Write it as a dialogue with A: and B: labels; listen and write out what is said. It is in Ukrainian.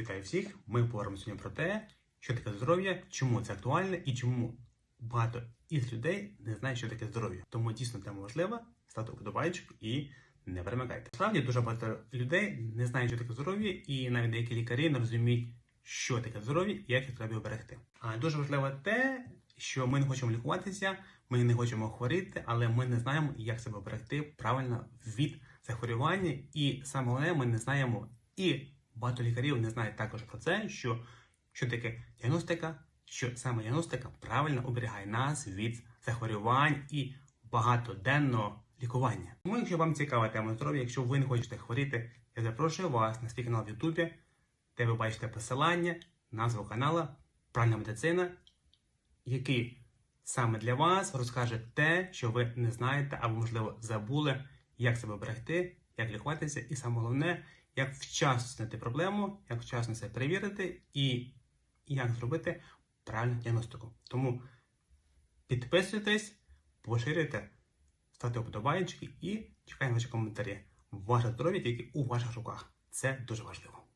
A: Вітаю всіх! Ми поговоримо сьогодні про те, що таке здоров'я, чому це актуально і чому багато із людей не знають, що таке здоров'я. Тому дійсно тема важлива. Ставте вподобайчик і не перемикайте. Насправді дуже багато людей не знають, що таке здоров'я, і навіть деякі лікарі не розуміють, що таке здоров'я і як їх треба оберегти. А дуже важливо те, що ми не хочемо лікуватися, ми не хочемо хворіти, але ми не знаємо, як себе оберегти правильно від захворювання, і саме головне, ми не знаємо і багато лікарів не знають також про це, що, що таке діагностика, що саме діагностика правильно оберігає нас від захворювань і багатоденного лікування. Тому, якщо вам цікава тема здоров'я, якщо ви не хочете хворіти, я запрошую вас на свій канал в Ютубі, де ви бачите посилання, назву канала Правильна медицина, який саме для вас розкаже те, що ви не знаєте або, можливо, забули, як себе берегти, як лікуватися, і саме головне, як вчасно знайти проблему, як вчасно це перевірити і як зробити правильну діагностику. Тому підписуйтесь, поширюйте, ставте вподобайки і чекаємо ваші коментарі. Ваше здоров'я тільки у ваших руках. Це дуже важливо.